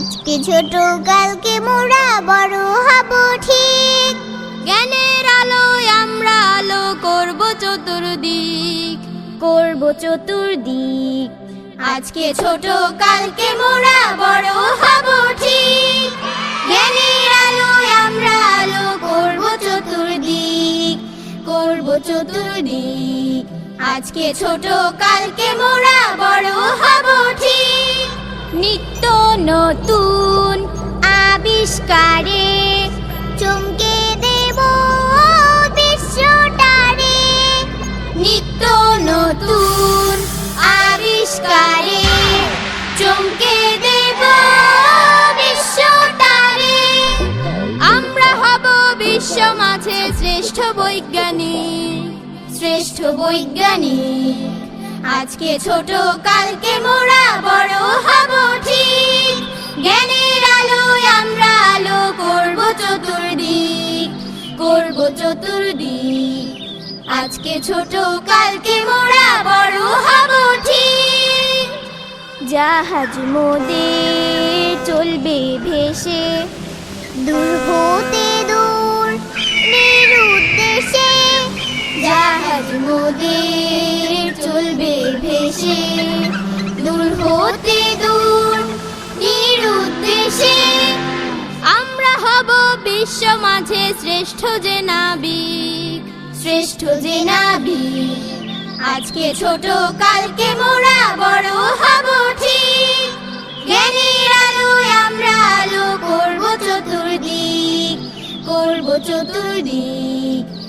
আজকে ছোট কালকে মোরা বড় হব ঠিক। জ্ঞানের আলোয় আমরা আলো করব চতুর্দিক। করব চতুর্দিক। আজকে ছোট কালকে মোরা বড় হব ঠিক। জ্ঞানের আলোয় আমরা আলো করব চতুর্দিক। করব চতুর্দিক। আজকে ছোট কালকে নিত্য নতুন আবিষ্কারে চমকে দেব বিশ্বটারে। নিত্য নতুন আবিষ্কারে চমকে দেব বিশ্বটারে। আমরা হব বিশ্ব মাঝে শ্রেষ্ঠ বৈজ্ঞানিক। শ্রেষ্ঠ বৈজ্ঞানিক। আজকে ছোট কালকে মোরা বড় চতুর্দিক। আজকে ছোট, কালকে মোরা বড় হব ঠিক। জাহাজ মোদের চলবে ভেসে, দূর হতে দূর, নিরুদ্দেশে। জাহাজ মোদের বিশ্ব মাঝে শ্রেষ্ঠ যে নাবিক, শ্রেষ্ঠ যে নাবিক। আজকে ছোট, কালকে মোরা, বড় হব ঠিক। জ্ঞানীর আলোয় আমরা আলো করব চতুর্দিক করব চতুর্দিক।